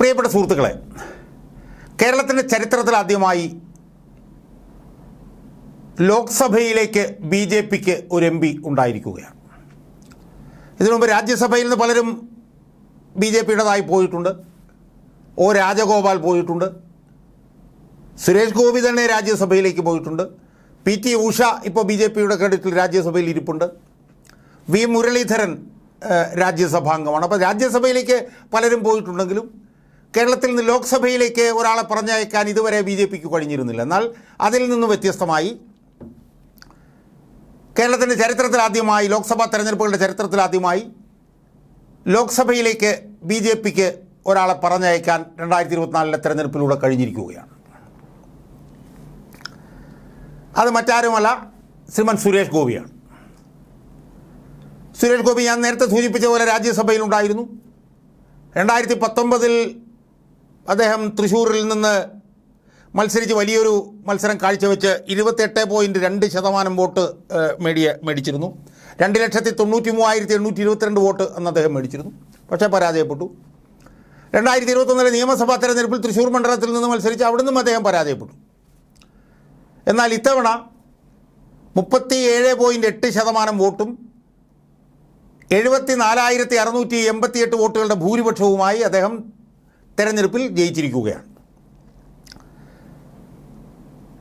പ്രിയപ്പെട്ട സുഹൃത്തുക്കളെ കേരളത്തിന്റെ ചരിത്രത്തിൽ ആദ്യമായി ലോക്സഭയിലേക്ക് ബി ജെ പിക്ക് ഒരു എം പി ഉണ്ടായിരിക്കുകയാണ്. ഇതിനു മുമ്പ് രാജ്യസഭയിൽ നിന്ന് പലരും ബി ജെ പിയുടേതായി പോയിട്ടുണ്ട്. ഒ രാജഗോപാൽ പോയിട്ടുണ്ട്. സുരേഷ് ഗോപി തന്നെ രാജ്യസഭയിലേക്ക് പോയിട്ടുണ്ട്. പി ടി ഉഷ ഇപ്പോൾ ബി ജെ പിയുടെ ക്രെഡിറ്റിൽ രാജ്യസഭയിൽ ഇരിപ്പുണ്ട്. വി മുരളീധരൻ രാജ്യസഭാംഗമാണ്. അപ്പോൾ രാജ്യസഭയിലേക്ക് പലരും പോയിട്ടുണ്ടെങ്കിലും കേരളത്തിൽ നിന്ന് ലോക്സഭയിലേക്ക് ഒരാളെ പറഞ്ഞയക്കാൻ ഇതുവരെ ബി ജെ പിക്ക് കഴിഞ്ഞിരുന്നില്ല. എന്നാൽ അതിൽ നിന്ന് വ്യത്യസ്തമായി കേരളത്തിന്റെ ചരിത്രത്തിൽ ആദ്യമായി ലോക്സഭാ തെരഞ്ഞെടുപ്പുകളുടെ ചരിത്രത്തിൽ ആദ്യമായി ലോക്സഭയിലേക്ക് ബി ജെ പിക്ക് ഒരാളെ പറഞ്ഞയക്കാൻ രണ്ടായിരത്തി ഇരുപത്തിനാലിലെ തെരഞ്ഞെടുപ്പിലൂടെ കഴിഞ്ഞിരിക്കുകയാണ്. അത് മറ്റാരുമല്ല ശ്രീമൻ സുരേഷ് ഗോപിയാണ്. സുരേഷ് ഗോപി ഞാൻ നേരത്തെ സൂചിപ്പിച്ച പോലെ രാജ്യസഭയിലുണ്ടായിരുന്നു. രണ്ടായിരത്തി പത്തൊമ്പതിൽ അദ്ദേഹം തൃശ്ശൂരിൽ നിന്ന് മത്സരിച്ച് വലിയൊരു മത്സരം കാഴ്ചവെച്ച് ഇരുപത്തെട്ട് പോയിന്റ് രണ്ട് ശതമാനം വോട്ട് മേടിയ മേടിച്ചിരുന്നു. രണ്ട് ലക്ഷത്തി തൊണ്ണൂറ്റി മൂവായിരത്തി എണ്ണൂറ്റി ഇരുപത്തിരണ്ട് വോട്ട് അന്ന് അദ്ദേഹം മേടിച്ചിരുന്നു. പക്ഷേ പരാജയപ്പെട്ടു. രണ്ടായിരത്തി ഇരുപത്തൊന്നിലെ നിയമസഭാ തെരഞ്ഞെടുപ്പിൽ തൃശ്ശൂർ മണ്ഡലത്തിൽ നിന്ന് മത്സരിച്ച് അവിടെ നിന്നും അദ്ദേഹം പരാജയപ്പെട്ടു. എന്നാൽ ഇത്തവണ മുപ്പത്തി ഏഴ് പോയിന്റ് എട്ട് ശതമാനം വോട്ടും എഴുപത്തി നാലായിരത്തി അറുന്നൂറ്റി എൺപത്തിയെട്ട് വോട്ടുകളുടെ ഭൂരിപക്ഷവുമായി അദ്ദേഹം തെരഞ്ഞെടുപ്പിൽ ജയിച്ചിരിക്കുകയാണ്.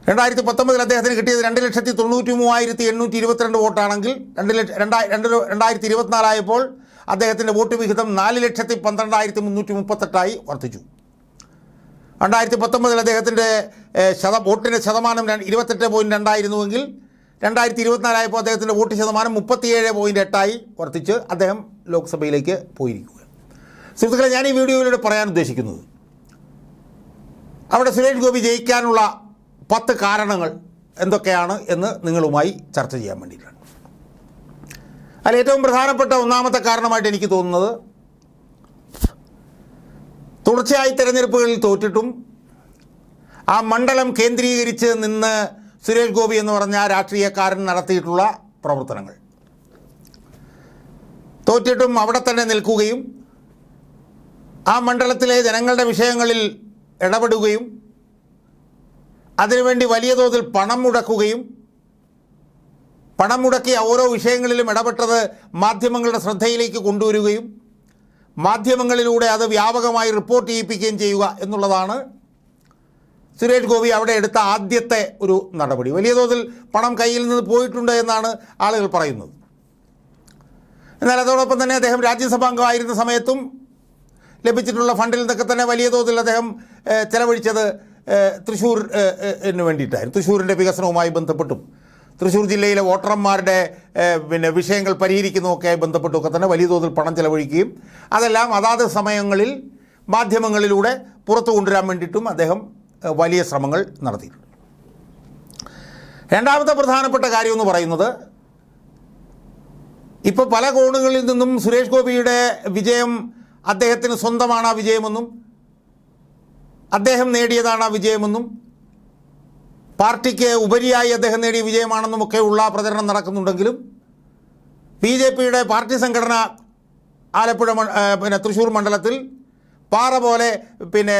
രണ്ടായിരത്തി പത്തൊമ്പതിൽ അദ്ദേഹത്തിന് കിട്ടിയത് രണ്ട് ലക്ഷത്തി തൊണ്ണൂറ്റി മൂവായിരത്തി എണ്ണൂറ്റി ഇരുപത്തിരണ്ട് വോട്ടാണെങ്കിൽ രണ്ട് ലക്ഷ രണ്ടായി രണ്ട് രണ്ടായിരത്തി ഇരുപത്തിനാലായപ്പോൾ അദ്ദേഹത്തിന്റെ വോട്ട് വിഹിതം നാല് ലക്ഷത്തി പന്ത്രണ്ടായിരത്തി മുന്നൂറ്റി മുപ്പത്തെട്ടായി വർദ്ധിച്ചു. രണ്ടായിരത്തി പത്തൊമ്പതിൽ അദ്ദേഹത്തിന്റെ ശത വോട്ടിന്റെ ശതമാനം രണ്ട് ഇരുപത്തെട്ട് പോയിന്റ് രണ്ടായിരുന്നുവെങ്കിൽ രണ്ടായിരത്തി ഇരുപത്തിനാലായപ്പോൾ അദ്ദേഹത്തിന്റെ വോട്ട് ശതമാനം മുപ്പത്തിയേഴ് പോയിന്റ് എട്ടായി വർദ്ധിച്ച് അദ്ദേഹം ലോക്സഭയിലേക്ക് പോയിരിക്കുക സുഹൃത്തുക്കളെ ഞാൻ ഈ വീഡിയോയിലൂടെ പറയാൻ ഉദ്ദേശിക്കുന്നത് അവിടെ സുരേഷ് ഗോപി ജയിക്കാനുള്ള പത്ത് കാരണങ്ങൾ എന്തൊക്കെയാണ് എന്ന് നിങ്ങളുമായി ചർച്ച ചെയ്യാൻ വേണ്ടിയിട്ടാണ്. അതിൽ ഏറ്റവും പ്രധാനപ്പെട്ട ഒന്നാമത്തെ കാരണമായിട്ട് എനിക്ക് തോന്നുന്നത് തുടർച്ചയായി തെരഞ്ഞെടുപ്പുകളിൽ തോറ്റിട്ടും ആ മണ്ഡലം കേന്ദ്രീകരിച്ച് നിന്ന് സുരേഷ് ഗോപി എന്ന് പറഞ്ഞ രാഷ്ട്രീയക്കാരൻ നടത്തിയിട്ടുള്ള പ്രവർത്തനങ്ങൾ. തോറ്റിട്ടും അവിടെ തന്നെ നിൽക്കുകയും ആ മണ്ഡലത്തിലെ ജനങ്ങളുടെ വിഷയങ്ങളിൽ ഇടപെടുകയും അതിനുവേണ്ടി വലിയ തോതിൽ പണം മുടക്കുകയും പണം മുടക്കിയ ഓരോ വിഷയങ്ങളിലും ഇടപെട്ടത് മാധ്യമങ്ങളുടെ ശ്രദ്ധയിലേക്ക് കൊണ്ടുവരികയും മാധ്യമങ്ങളിലൂടെ അത് വ്യാപകമായി റിപ്പോർട്ട് ചെയ്യിപ്പിക്കുകയും ചെയ്യുക എന്നുള്ളതാണ് സുരേഷ് ഗോപി അവിടെ എടുത്ത ആദ്യത്തെ ഒരു നടപടി. വലിയ തോതിൽ പണം കയ്യിൽ നിന്ന് പോയിട്ടുണ്ട് എന്നാണ് ആളുകൾ പറയുന്നത്. എന്നാൽ അതോടൊപ്പം തന്നെ അദ്ദേഹം രാജ്യസഭാംഗമായിരുന്ന സമയത്തും ലഭിച്ചിട്ടുള്ള ഫണ്ടിൽ നിന്നൊക്കെ തന്നെ വലിയ തോതിൽ അദ്ദേഹം ചെലവഴിച്ചത് തൃശ്ശൂർ ന് വേണ്ടിയിട്ടായിരുന്നു. തൃശ്ശൂരിന്റെ വികസനവുമായി ബന്ധപ്പെട്ടും. തൃശ്ശൂർ ജില്ലയിലെ വോട്ടർമാരുടെ പിന്നെ വിഷയങ്ങൾ പരിഹരിക്കുന്നതൊക്കെ ബന്ധപ്പെട്ടുമൊക്കെ തന്നെ വലിയ തോതിൽ പണം ചെലവഴിക്കുകയും അതെല്ലാം അതാത് സമയങ്ങളിൽ മാധ്യമങ്ങളിലൂടെ പുറത്തു കൊണ്ടുവരാൻ വേണ്ടിയിട്ടും അദ്ദേഹം വലിയ ശ്രമങ്ങൾ നടത്തിയിട്ടുണ്ട്. രണ്ടാമത്തെ പ്രധാനപ്പെട്ട കാര്യമെന്ന് പറയുന്നത് ഇപ്പോൾ പല കോണുകളിൽ നിന്നും സുരേഷ് ഗോപിയുടെ വിജയം അദ്ദേഹത്തിന് സ്വന്തമാണ് ആ വിജയമെന്നും അദ്ദേഹം നേടിയതാണ് ആ വിജയമെന്നും പാർട്ടിക്ക് ഉപരിയായി അദ്ദേഹം നേടിയ വിജയമാണെന്നും ഉള്ള പ്രചരണം നടക്കുന്നുണ്ടെങ്കിലും ബി ജെ പിയുടെ പാർട്ടി സംഘടന ആലപ്പുഴ പിന്നെ തൃശ്ശൂർ മണ്ഡലത്തിൽ പാറ പോലെ പിന്നെ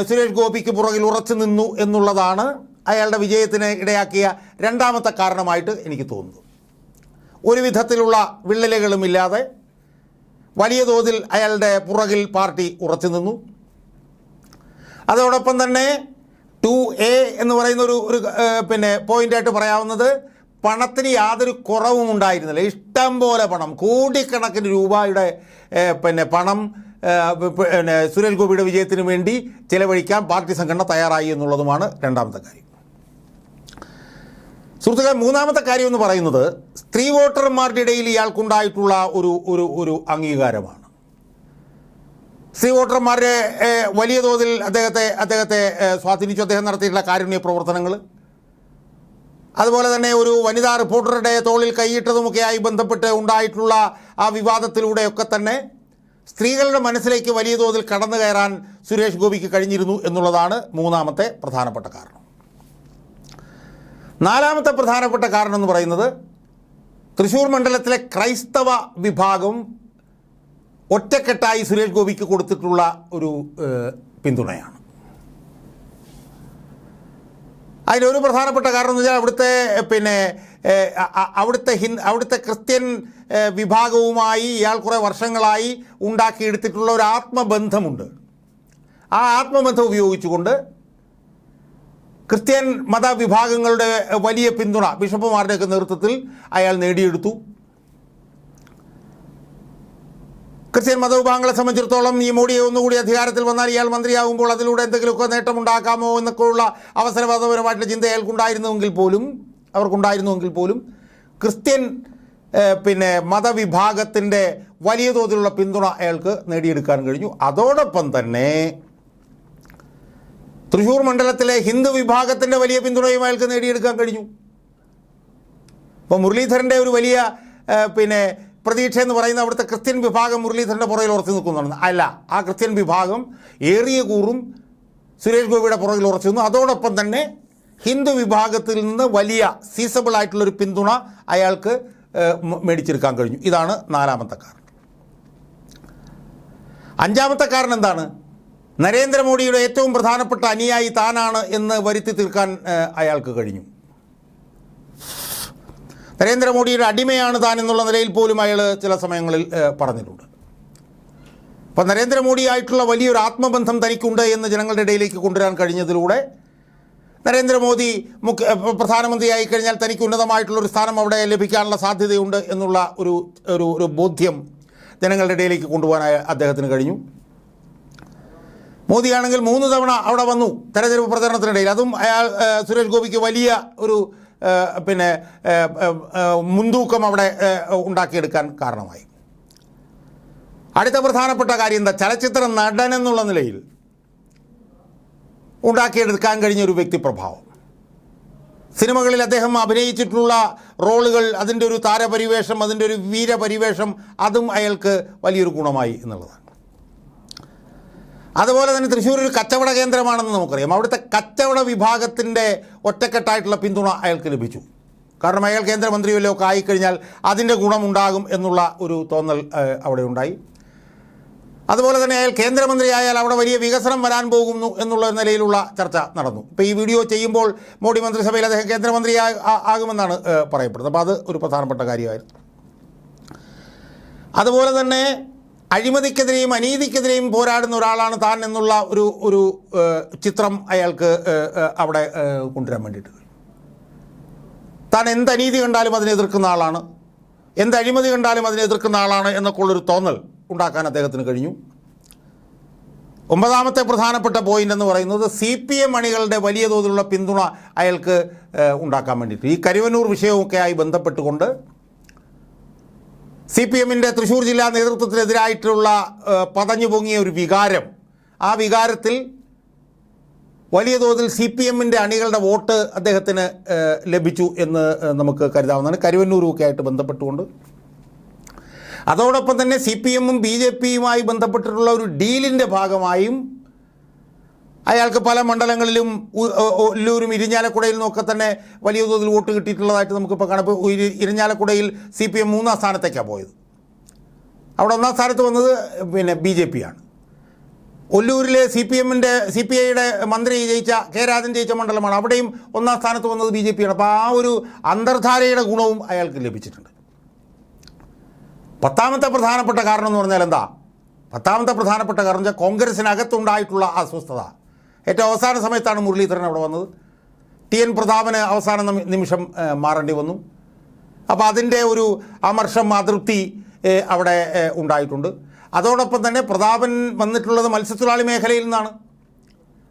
സുരേഷ് ഗോപിക്ക് പുറകിൽ ഉറച്ചു നിന്നു എന്നുള്ളതാണ് അയാളുടെ വിജയത്തിന് ഇടയാക്കിയ രണ്ടാമത്തെ കാരണമായിട്ട് എനിക്ക് തോന്നുന്നു ഒരു വിധത്തിലുള്ള വിള്ളലുകളുമില്ലാതെ വലിയ തോതിൽ അയാളുടെ പുറകിൽ പാർട്ടി ഉറച്ചു നിന്നു. അതോടൊപ്പം തന്നെ ടു എ എന്ന് പറയുന്ന ഒരു ഒരു പിന്നെ പോയിന്റായിട്ട് പറയാവുന്നത് പണത്തിന് യാതൊരു കുറവും ഉണ്ടായിരുന്നില്ല. ഇഷ്ടം പോലെ പണം കോടിക്കണക്കിന് രൂപയുടെ പിന്നെ പണം പിന്നെ സുരേഷ് ഗോപിയുടെ വിജയത്തിന് വേണ്ടി ചിലവഴിക്കാൻ പാർട്ടി സംഘടന തയ്യാറായി എന്നുള്ളതുമാണ് രണ്ടാമത്തെ കാര്യം. സുഹൃത്തുക്കളെ മൂന്നാമത്തെ കാര്യം എന്ന് പറയുന്നത് സ്ത്രീ വോട്ടർമാരുടെ ഇടയിൽ ഇയാൾക്കുണ്ടായിട്ടുള്ള ഒരു ഒരു ഒരു അംഗീകാരമാണ്. സ്ത്രീ വോട്ടർമാരെ വലിയ തോതിൽ അദ്ദേഹത്തെ അദ്ദേഹത്തെ സ്വാധീനിച്ചു. അദ്ദേഹം നടത്തിയിട്ടുള്ള കാരുണ്യ പ്രവർത്തനങ്ങൾ അതുപോലെ തന്നെ ഒരു വനിതാ റിപ്പോർട്ടറുടെ തോളിൽ കൈയിട്ടതുമൊക്കെയായി ബന്ധപ്പെട്ട് ഉണ്ടായിട്ടുള്ള ആ വിവാദത്തിലൂടെയൊക്കെ തന്നെ സ്ത്രീകളുടെ മനസ്സിലേക്ക് വലിയ തോതിൽ കടന്നു കയറാൻ സുരേഷ് ഗോപിക്ക് കഴിഞ്ഞിരുന്നു എന്നുള്ളതാണ് മൂന്നാമത്തെ പ്രധാനപ്പെട്ട കാരണം. നാലാമത്തെ പ്രധാനപ്പെട്ട കാരണം എന്ന് പറയുന്നത് തൃശ്ശൂർ മണ്ഡലത്തിലെ ക്രൈസ്തവ വിഭാഗം ഒറ്റക്കെട്ടായി സുരേഷ് ഗോപിക്ക് കൊടുത്തിട്ടുള്ള ഒരു പിന്തുണയാണ്. അതിലൊരു പ്രധാനപ്പെട്ട കാരണം എന്ന് വെച്ചാൽ അവിടുത്തെ പിന്നെ അവിടുത്തെ ഹിന്ദു അവിടുത്തെ ക്രിസ്ത്യൻ വിഭാഗവുമായി ഇയാൾ കുറേ വർഷങ്ങളായി ഉണ്ടാക്കിയെടുത്തിട്ടുള്ള ഒരു ആത്മബന്ധമുണ്ട്. ആ ആത്മബന്ധം ഉപയോഗിച്ചുകൊണ്ട് ക്രിസ്ത്യൻ മതവിഭാഗങ്ങളുടെ വലിയ പിന്തുണ ബിഷപ്പുമാരുടെയൊക്കെ നേതൃത്വത്തിൽ അയാൾ നേടിയെടുത്തു. ക്രിസ്ത്യൻ മതവിഭാഗങ്ങളെ സംബന്ധിച്ചിടത്തോളം ഈ മോഡിയെ ഒന്നുകൂടി അധികാരത്തിൽ വന്നാൽ ഇയാൾ മന്ത്രിയാകുമ്പോൾ അതിലൂടെ എന്തെങ്കിലുമൊക്കെ നേട്ടമുണ്ടാക്കാമോ എന്നൊക്കെയുള്ള അവസരവാദപരമായിട്ടുള്ള ചിന്ത അയാൾക്കുണ്ടായിരുന്നുവെങ്കിൽ പോലും അവർക്കുണ്ടായിരുന്നുവെങ്കിൽ പോലും ക്രിസ്ത്യൻ പിന്നെ മതവിഭാഗത്തിന്റെ വലിയ തോതിലുള്ള പിന്തുണ അയാൾക്ക് നേടിയെടുക്കാൻ കഴിഞ്ഞു. അതോടൊപ്പം തന്നെ തൃശ്ശൂർ മണ്ഡലത്തിലെ ഹിന്ദു വിഭാഗത്തിന്റെ വലിയ പിന്തുണയും അയാൾക്ക് നേടിയെടുക്കാൻ കഴിഞ്ഞു. അപ്പോൾ മുരളീധരന്റെ ഒരു വലിയ പിന്നെ പ്രതീക്ഷ എന്ന് പറയുന്ന അവിടുത്തെ ക്രിസ്ത്യൻ വിഭാഗം മുരളീധരന്റെ പുറകിൽ ഉറച്ചു നിൽക്കുന്നതാണ്. അല്ല ആ ക്രിസ്ത്യൻ വിഭാഗം ഏറിയ കൂറും സുരേഷ് ഗോപിയുടെ പുറകിൽ ഉറച്ചു നിന്നു. അതോടൊപ്പം തന്നെ ഹിന്ദു വിഭാഗത്തിൽ നിന്ന് വലിയ സീസബിൾ ആയിട്ടുള്ളൊരു പിന്തുണ അയാൾക്ക് മേടിച്ചെടുക്കാൻ കഴിഞ്ഞു. ഇതാണ് നാലാമത്തെ കാരണം. അഞ്ചാമത്തെ കാരണം എന്താണ്? നരേന്ദ്രമോദിയുടെ ഏറ്റവും പ്രധാനപ്പെട്ട അനുയായി താനാണ് എന്ന് വരുത്തി തീർക്കാൻ അയാൾക്ക് കഴിഞ്ഞു. നരേന്ദ്രമോദിയുടെ അടിമയാണ് താൻ എന്നുള്ള നിലയിൽ പോലും അയാൾ ചില സമയങ്ങളിൽ പറഞ്ഞിട്ടുണ്ട്. അപ്പം നരേന്ദ്രമോദിയായിട്ടുള്ള വലിയൊരു ആത്മബന്ധം തനിക്കുണ്ട് എന്ന് ജനങ്ങളുടെ ഇടയിലേക്ക് കൊണ്ടുവരാൻ കഴിഞ്ഞതിലൂടെ നരേന്ദ്രമോദി മുഖ്യ പ്രധാനമന്ത്രിയായി കഴിഞ്ഞാൽ തനിക്ക് ഉന്നതമായിട്ടുള്ളൊരു സ്ഥാനം അവിടെ ലഭിക്കാനുള്ള സാധ്യതയുണ്ട് എന്നുള്ള ഒരു ഒരു ബോധ്യം ജനങ്ങളുടെ ഇടയിലേക്ക് കൊണ്ടുപോകാൻ അദ്ദേഹത്തിന് കഴിഞ്ഞു. മോദിയാണെങ്കിൽ മൂന്ന് തവണ അവിടെ വന്നു തെരഞ്ഞെടുപ്പ് പ്രചരണത്തിനിടയിൽ. അതും അയാൾ സുരേഷ് ഗോപിക്ക് വലിയ ഒരു പിന്നെ മുൻതൂക്കം അവിടെ ഉണ്ടാക്കിയെടുക്കാൻ കാരണമായി. അടുത്ത പ്രധാനപ്പെട്ട കാര്യം എന്താ? ചലച്ചിത്ര നടൻ എന്നുള്ള നിലയിൽ ഉണ്ടാക്കിയെടുക്കാൻ കഴിഞ്ഞ ഒരു വ്യക്തിപ്രഭാവം സിനിമകളിൽ അദ്ദേഹം അഭിനയിച്ചിട്ടുള്ള റോളുകൾ അതിന്റെ ഒരു താരപരിവേഷം അതിന്റെ ഒരു വീരപരിവേഷം അതും അയാൾക്ക് വലിയൊരു ഗുണമായി എന്നുള്ളതാണ്. അതുപോലെ തന്നെ തൃശ്ശൂർ ഒരു കച്ചവട കേന്ദ്രമാണെന്ന് നമുക്കറിയാം. അവിടുത്തെ കച്ചവട വിഭാഗത്തിന്റെ ഒറ്റക്കെട്ടായിട്ടുള്ള പിന്തുണ അയാൾക്ക് ലഭിച്ചു. കാരണം അയാൾ കേന്ദ്രമന്ത്രിയല്ലോ ഒക്കെ ആയിക്കഴിഞ്ഞാൽ അതിന്റെ ഗുണമുണ്ടാകും എന്നുള്ള ഒരു തോന്നൽ അവിടെ ഉണ്ടായി. അതുപോലെ തന്നെ അയാൾ കേന്ദ്രമന്ത്രിയായാൽ അവിടെ വലിയ വികസനം വരാൻ പോകുന്നു എന്നുള്ള നിലയിലുള്ള ചർച്ച നടന്നു. ഇപ്പോൾ ഈ വീഡിയോ ചെയ്യുമ്പോൾ മോഡി മന്ത്രിസഭയിൽ അദ്ദേഹം കേന്ദ്രമന്ത്രി ആകുമെന്നാണ് പറയപ്പെടുന്നത്. അപ്പോൾ അത് ഒരു പ്രധാനപ്പെട്ട കാര്യമായിരുന്നു. അതുപോലെ തന്നെ അഴിമതിക്കെതിരെയും അനീതിക്കെതിരെയും പോരാടുന്ന ഒരാളാണ് താൻ എന്നുള്ള ഒരു ഒരു ചിത്രം അയാൾക്ക് അവിടെ കൊണ്ടുവരാൻ വേണ്ടിയിട്ട്. താൻ എന്ത് അനീതി കണ്ടാലും അതിനെ എതിർക്കുന്ന ആളാണ്. എന്ത് അഴിമതി കണ്ടാലും അതിനെ എതിർക്കുന്ന ആളാണ് എന്നൊക്കെ ഉള്ളൊരു തോന്നൽ ഉണ്ടാക്കാൻ അദ്ദേഹത്തിന് കഴിഞ്ഞു. ഒമ്പതാമത്തെ പ്രധാനപ്പെട്ട പോയിന്റ് എന്ന് പറയുന്നത് സി പി എം അണികളുടെ വലിയ തോതിലുള്ള പിന്തുണ അയാൾക്ക് ഉണ്ടാക്കാൻ വേണ്ടിയിട്ട്. ഈ കരുവനൂർ ആയി ബന്ധപ്പെട്ടുകൊണ്ട് സി പി എമ്മിന്റെ തൃശ്ശൂർ ജില്ലാ നേതൃത്വത്തിനെതിരായിട്ടുള്ള പതഞ്ഞു പൊങ്ങിയ ഒരു വികാരം. ആ വികാരത്തിൽ വലിയ തോതിൽ സി പി എമ്മിന്റെ അണികളുടെ വോട്ട് അദ്ദേഹത്തിന് ലഭിച്ചു എന്ന് നമുക്ക് കരുതാവുന്നതാണ്. കരുവന്നൂരുമൊക്കെ ആയിട്ട് ബന്ധപ്പെട്ടുകൊണ്ട്. അതോടൊപ്പം തന്നെ സി പി എമ്മും ബി ജെ പിയുമായി ബന്ധപ്പെട്ടിട്ടുള്ള ഒരു ഡീലിന്റെ ഭാഗമായും അയാൾക്ക് പല മണ്ഡലങ്ങളിലും ഉ- ഒ- ഒല്ലൂരും ഇരിഞ്ഞാലക്കുടയിൽ നിന്നൊക്കെ തന്നെ വലിയ തോതിൽ വോട്ട് കിട്ടിയിട്ടുള്ളതായിട്ട് നമുക്കിപ്പോൾ കാണാം. ഇപ്പോൾ ഇരി- ഇരിഞ്ഞാലക്കുടയിൽ സി പി എം മൂന്നാം സ്ഥാനത്തേക്കാണ് പോയത്. അവിടെ ഒന്നാം സ്ഥാനത്ത് വന്നത് പിന്നെ ബി ജെ പി ആണ്. ഒല്ലൂരിലെ സി പി എമ്മിന്റെ സി പി ഐയുടെ മന്ത്രി ജയിച്ച കെ രാജൻ ജയിച്ച മണ്ഡലമാണ്. അവിടെയും ഒന്നാം സ്ഥാനത്ത് വന്നത് ബി ജെ പിയാണ് അപ്പോൾ ആ ഒരു അന്തർധാരയുടെ ഗുണവും അയാൾക്ക് ലഭിച്ചിട്ടുണ്ട്. പത്താമത്തെ പ്രധാനപ്പെട്ട കാരണം എന്ന് പറഞ്ഞാൽ എന്താ? പത്താമത്തെ പ്രധാനപ്പെട്ട കാരണം വെച്ചാൽ കോൺഗ്രസിനകത്തുണ്ടായിട്ടുള്ള അസ്വസ്ഥത. ഏറ്റവും അവസാന സമയത്താണ് മുരളീധരൻ അവിടെ വന്നത്. ടി എൻ പ്രതാപന് അവസാന നിമിഷം മാറേണ്ടി വന്നു. അപ്പോൾ അതിന്റെ ഒരു അമർഷം അതൃപ്തി അവിടെ ഉണ്ടായിട്ടുണ്ട്. അതോടൊപ്പം തന്നെ പ്രതാപൻ വന്നിട്ടുള്ളത് മത്സ്യത്തൊഴിലാളി മേഖലയിൽ നിന്നാണ്.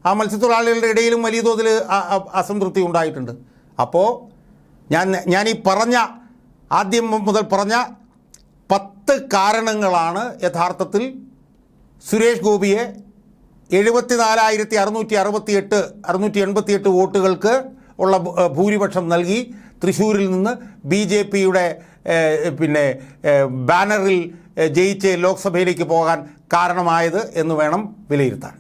ആ മത്സ്യത്തൊഴിലാളികളുടെ ഇടയിലും വലിയ തോതിൽ അസംതൃപ്തി ഉണ്ടായിട്ടുണ്ട്. അപ്പോൾ ഞാൻ ഞാൻ ഈ പറഞ്ഞ ആദ്യം മുതൽ പറഞ്ഞ പത്ത് കാരണങ്ങളാണ് യഥാർത്ഥത്തിൽ സുരേഷ് ഗോപിയെ എഴുപത്തിനാലായിരത്തി അറുന്നൂറ്റി അറുപത്തിയെട്ട് അറുന്നൂറ്റി എൺപത്തിയെട്ട് വോട്ടുകൾക്ക് ഉള്ള ഭൂരിപക്ഷം നൽകി. തൃശ്ശൂരിൽ നിന്ന് ബി ജെ പിയുടെ പിന്നെ ബാനറിൽ ജയിച്ച് ലോക്സഭയിലേക്ക് പോകാൻ കാരണമായത് എന്ന് വേണം വിലയിരുത്താൻ.